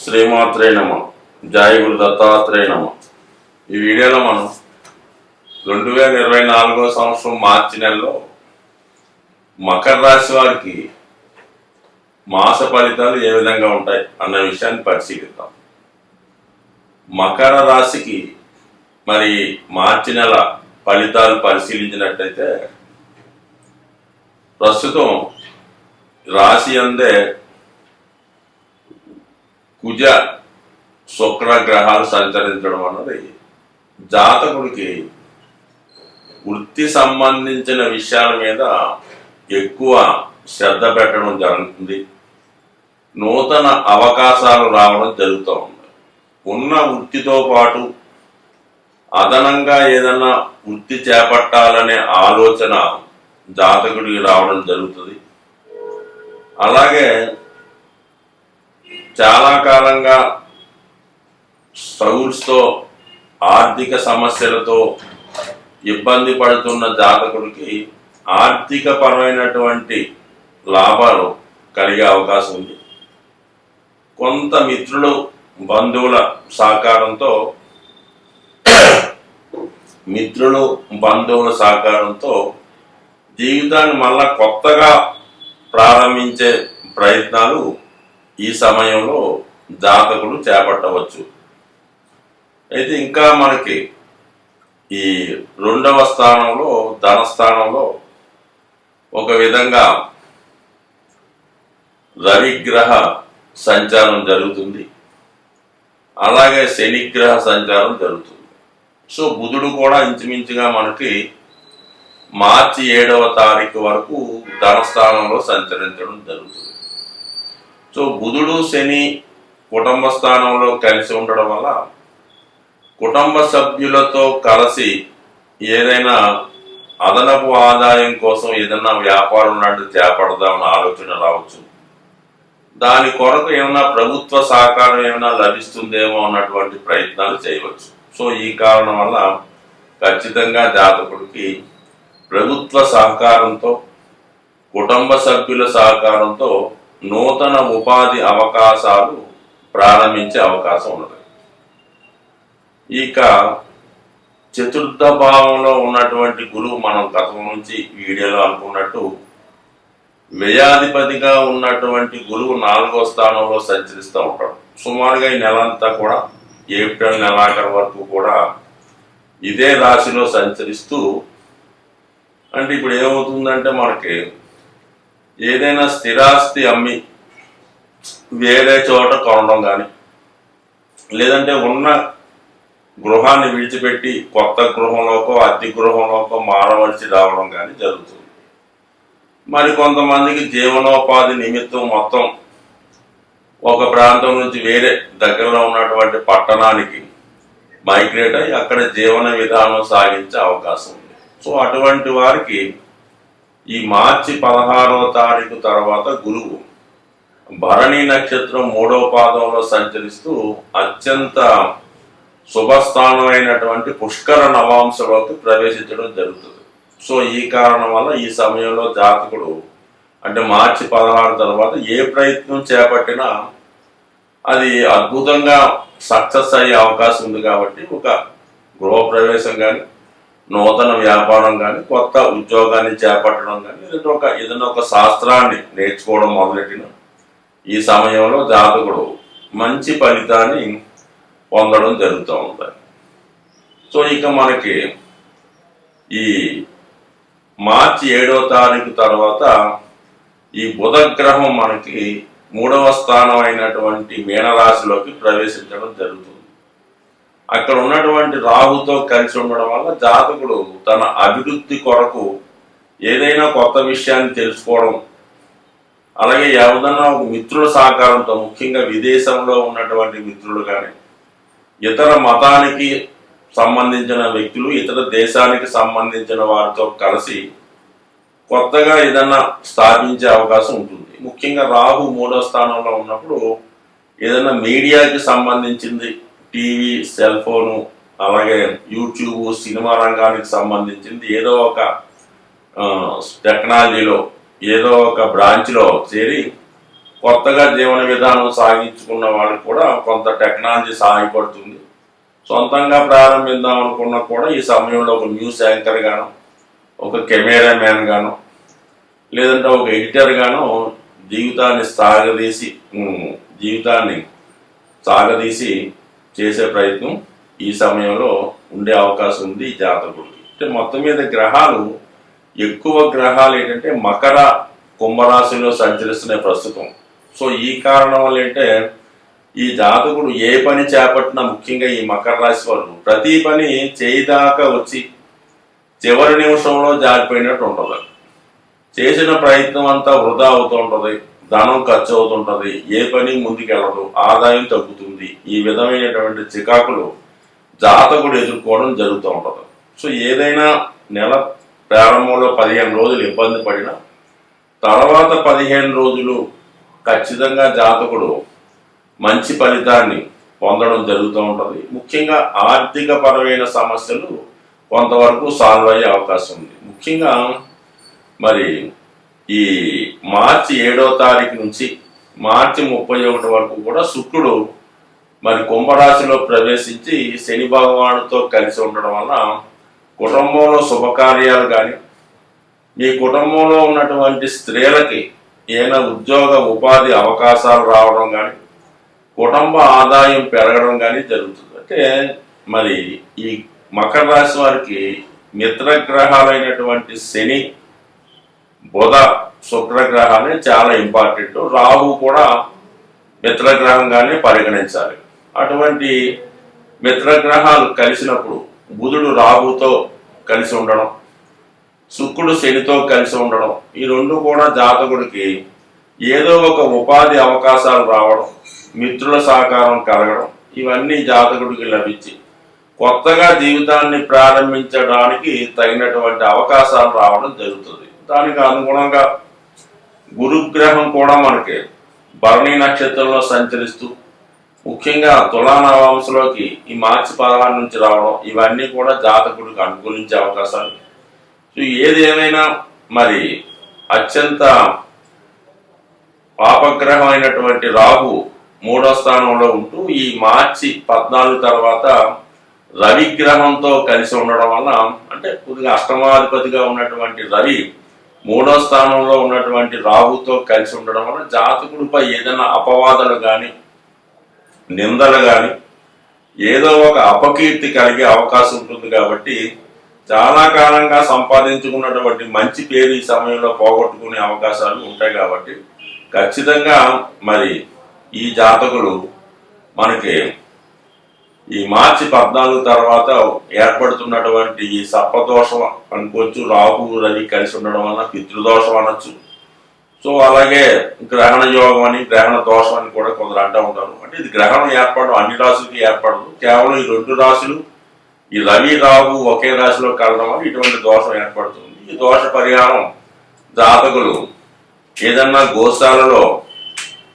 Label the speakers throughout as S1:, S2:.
S1: శ్రీమాత్రే నమ. జయ గురు దత్తాత్రేయ నమ. ఈ వీడియోలో మనం రెండు వేల ఇరవై నాలుగో సంవత్సరం మార్చి నెలలో మకర రాశి వారికి మాస ఫలితాలు ఏ విధంగా ఉంటాయి అన్న విషయాన్ని పరిశీలిద్దాం. మకర రాశికి మరి మార్చి నెల ఫలితాలు పరిశీలించినట్టయితే ప్రస్తుతం రాశి అందే కుజ శుక్ర గ్రహాలు సంచరించడం అన్నది జాతకుడికి వృత్తి సంబంధించిన విషయాల మీద ఎక్కువ శ్రద్ధ పెట్టడం జరుగుతుంది. నూతన అవకాశాలు రావడం జరుగుతూ ఉంది. ఉన్న వృత్తితో పాటు అదనంగా ఏదన్నా వృత్తి చేపట్టాలనే ఆలోచన జాతకుడికి రావడం జరుగుతుంది. అలాగే చాలా కాలంగా స్ట్రగుల్స్తో ఆర్థిక సమస్యలతో ఇబ్బంది పడుతున్న జాతకుడికి ఆర్థిక పరమైనటువంటి లాభాలు కలిగే అవకాశం ఉంది. కొంత మిత్రులు బంధువుల సహకారంతో మిత్రులు బంధువుల సహకారంతో జీవితాన్ని మళ్ళా కొత్తగా ప్రారంభించే ప్రయత్నాలు ఈ సమయంలో జాతకులు చేపట్టవచ్చు. అయితే ఇంకా మనకి ఈ రెండవ స్థానంలో ధనస్థానంలో ఒక విధంగా రవిగ్రహ సంచారం జరుగుతుంది. అలాగే శనిగ్రహ సంచారం జరుగుతుంది. సో బుధుడు కూడా ఇంచుమించుగా మనకి మార్చి ఏడవ తారీఖు వరకు ధనస్థానంలో సంచరించడం జరుగుతుంది. సో బుధుడు శని కుటుంబ స్థానంలో కలిసి ఉండడం వల్ల కుటుంబ సభ్యులతో కలిసి ఏదైనా అదనపు ఆదాయం కోసం ఏదైనా వ్యాపారం లాంటి చేపడదామన్న ఆలోచన రావచ్చు. దాని కొరకు ఏమైనా ప్రభుత్వ సహకారం ఏమైనా లభిస్తుందేమో అన్నటువంటి ప్రయత్నాలు చేయవచ్చు. సో ఈ కారణం వల్ల ఖచ్చితంగా జాతకుడికి ప్రభుత్వ సహకారంతో కుటుంబ సభ్యుల సహకారంతో నూతన ఉపాధి అవకాశాలు ప్రారంభించే అవకాశం ఉన్నది. ఇక చతుర్థ భావంలో ఉన్నటువంటి గురువు మనం గతం నుంచి వీడియోలో అనుకున్నట్టు వ్యయాధిపతిగా ఉన్నటువంటి గురువు నాలుగో స్థానంలో సంచరిస్తూ ఉంటాడు. సుమారుగా ఈ నెల అంతా కూడా ఏప్రిల్ నెలాఖరు వరకు కూడా ఇదే రాశిలో సంచరిస్తూ అంటే ఇప్పుడు ఏమవుతుందంటే మనకి ఏదైనా స్థిరాస్తి అమ్మి వేరే చోట కొనడం కానీ లేదంటే ఉన్న గృహాన్ని విడిచిపెట్టి కొత్త గృహంలోకో అద్దె గృహంలోకో మారవలసి రావడం కానీ జరుగుతుంది. మరి కొంతమందికి జీవనోపాధి నిమిత్తం మొత్తం ఒక ప్రాంతం నుంచి వేరే దగ్గరలో ఉన్నటువంటి పట్టణానికి మైగ్రేట్ అయ్యి అక్కడ జీవన విధానం సాగించే అవకాశం ఉంది. సో అటువంటి వారికి ఈ మార్చి పదహారవ తారీఖు తర్వాత గురువు భరణి నక్షత్రం మూడవ పాదంలో సంచరిస్తూ అత్యంత శుభస్థానమైనటువంటి పుష్కర నవాంశలోకి ప్రవేశించడం జరుగుతుంది. సో ఈ కారణం వల్ల ఈ సమయంలో జాతకుడు అంటే మార్చి పదహారు తర్వాత ఏ ప్రయత్నం చేపట్టినా అది అద్భుతంగా సక్సెస్ అయ్యే అవకాశం ఉంది కాబట్టి ఒక గృహప్రవేశం కానీ నూతన వ్యాపారం కానీ కొత్త ఉద్యోగాన్ని చేపట్టడం కానీ లేదంటే ఒక ఏదైనా ఒక శాస్త్రాన్ని నేర్చుకోవడం మొదలెట్టిన ఈ సమయంలో జాతకుడు మంచి ఫలితాన్ని పొందడం జరుగుతూ ఉంటుంది. సో ఇక మనకి ఈ మార్చి ఏడో తారీఖు తర్వాత ఈ బుధగ్రహం మనకి మూడవ స్థానం అయినటువంటి మీనరాశిలోకి ప్రవేశించడం జరుగుతుంది. అక్కడ ఉన్నటువంటి రాహుతో కలిసి ఉండడం వల్ల జాతకుడు తన అభివృద్ధి కొరకు ఏదైనా కొత్త విషయాన్ని తెలుసుకోవడం అలాగే ఏదన్నా ఒక మిత్రుల సహకారంతో ముఖ్యంగా విదేశంలో ఉన్నటువంటి మిత్రులు కానీ ఇతర మతానికి సంబంధించిన వ్యక్తులు ఇతర దేశానికి సంబంధించిన వారితో కలిసి కొత్తగా ఏదన్నా స్థాపించే అవకాశం ఉంటుంది. ముఖ్యంగా రాహు మూడో స్థానంలో ఉన్నప్పుడు ఏదైనా మీడియాకి సంబంధించింది టీవీ సెల్ ఫోను అలాగే యూట్యూబ్ సినిమా రంగానికి సంబంధించింది ఏదో ఒక టెక్నాలజీలో ఏదో ఒక బ్రాంచ్లో చేరి కొత్తగా జీవన విధానం సాగించుకున్న వాళ్ళకి కూడా కొంత టెక్నాలజీ సహాయపడుతుంది. సొంతంగా ప్రారంభిద్దాం అనుకున్నా కూడా ఈ సమయంలో ఒక న్యూస్ యాంకర్ గాను ఒక కెమెరా మ్యాన్ గాను లేదంటే ఒక ఎడిటర్ గాను జీవితాన్ని సాగదీసి జీవితాన్ని సాగదీసి చేసే ప్రయత్నం ఈ సమయంలో ఉండే అవకాశం ఉంది ఈ జాతకుడికి అంటే మొత్తం మీద గ్రహాలు ఎక్కువ గ్రహాలు ఏంటంటే మకర కుంభరాశిలో సంచరిస్తున్నాయి ప్రస్తుతం. సో ఈ కారణం వల్ల ఏంటంటే ఈ జాతకుడు ఏ పని చేపట్టినా ముఖ్యంగా ఈ మకర రాశి వాళ్ళు ప్రతి పని చేయిదాకా వచ్చి చివరి నిమిషంలో జారిపోయినట్టు ఉంటుంది. చేసిన ప్రయత్నం అంతా వృధా అవుతూ ఉంటుంది. ధనం ఖర్చు అవుతుంటది. ఏ పని ముందుకెళ్ళదు ఆదాయం తగ్గుతుంది. ఈ విధమైనటువంటి చికాకులు జాతకుడు ఎదుర్కోవడం జరుగుతూ ఉంటుంది. సో ఏదైనా నెల ప్రారంభంలో పదిహేను రోజులు ఇబ్బంది పడినా తర్వాత పదిహేను రోజులు ఖచ్చితంగా జాతకుడు మంచి ఫలితాన్ని పొందడం జరుగుతూ ఉంటుంది. ముఖ్యంగా ఆర్థిక పరమైన సమస్యలు కొంతవరకు సాల్వ్ అయ్యే అవకాశం ఉంది. ముఖ్యంగా మరి ఈ మార్చి ఏడో తారీఖు నుంచి మార్చి ముప్పై ఒకటి వరకు కూడా శుక్రుడు మరి కుంభరాశిలో ప్రవేశించి శని భగవానుతో కలిసి ఉండడం వలన కుటుంబంలో శుభకార్యాలు కానీ మీ కుటుంబంలో ఉన్నటువంటి స్త్రీలకి ఏమైనా ఉద్యోగ ఉపాధి అవకాశాలు రావడం కానీ కుటుంబ ఆదాయం పెరగడం కానీ జరుగుతుంది. అంటే మరి ఈ మకర రాశి వారికి మిత్రగ్రహాలైనటువంటి శని బుధ శుక్రగ్రహాన్ని చాలా ఇంపార్టెంట్. రాహు కూడా మిత్రగ్రహంగానే పరిగణించాలి. అటువంటి మిత్రగ్రహాలు కలిసినప్పుడు బుధుడు రాహుతో కలిసి ఉండడం శుక్రుడు శనితో కలిసి ఉండడం ఈ రెండు కూడా జాతకుడికి ఏదో ఒక ఉపాధి అవకాశాలు రావడం మిత్రుల సహకారం కలగడం ఇవన్నీ జాతకుడికి లభించి కొత్తగా జీవితాన్ని ప్రారంభించడానికి తగినటువంటి అవకాశాలు రావడం జరుగుతుంది. దానికి అనుగుణంగా గురుగ్రహం కూడా మనకి భరణి నక్షత్రంలో సంచరిస్తూ ముఖ్యంగా తులానవాంశలోకి ఈ మార్చి పదహారు నుంచి రావడం ఇవన్నీ కూడా జాతకుడికి అనుకూలించే అవకాశాలు సో ఏదేమైనా మరి అత్యంత పాపగ్రహం అయినటువంటి రాహు మూడో స్థానంలో ఉంటూ ఈ మార్చి పద్నాలుగు తర్వాత రవి గ్రహంతో కలిసి ఉండడం వల్ల అంటే కొద్దిగా అష్టమాధిపతిగా ఉన్నటువంటి రవి మూడో స్థానంలో ఉన్నటువంటి రాహుతో కలిసి ఉండడం వల్ల జాతకుడిపై ఏదైనా అపవాదాలు కానీ నిందలు కానీ ఏదో ఒక అపకీర్తి కలిగే అవకాశం ఉంటుంది కాబట్టి చాలా కాలంగా సంపాదించుకున్నటువంటి మంచి పేరు ఈ సమయంలో పోగొట్టుకునే అవకాశాలు ఉంటాయి కాబట్టి ఖచ్చితంగా మరి ఈ జాతకులు మనకి ఈ మార్చి పద్నాలుగు తర్వాత ఏర్పడుతున్నటువంటి ఈ సర్పదోషం అనుకోవచ్చు రాహు రవి కలిసి ఉండడం వల్ల పితృదోషం అనొచ్చు. సో అలాగే గ్రహణ యోగం అని గ్రహణ దోషం అని కూడా కొందరు అంటూ ఉంటారు. అంటే ఇది గ్రహణం ఏర్పడడం అన్ని రాశులకి ఏర్పడదు. కేవలం ఈ రెండు రాశులు ఈ రవి రాహు ఒకే రాశిలో కలడం వల్ల ఇటువంటి దోషం ఏర్పడుతుంది. ఈ దోష పరిహారం జాతకులు ఏదన్నా గోశాలలో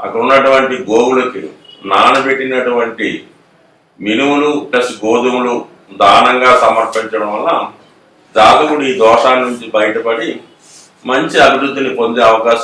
S1: అక్కడ ఉన్నటువంటి గోవులకి నానబెట్టినటువంటి మినుములు ప్లస్ గోధుమలు దానంగా సమర్పించడం వల్ల జాతకుడు ఈ దోషాల నుంచి బయటపడి మంచి అభివృద్ధిని పొందే అవకాశం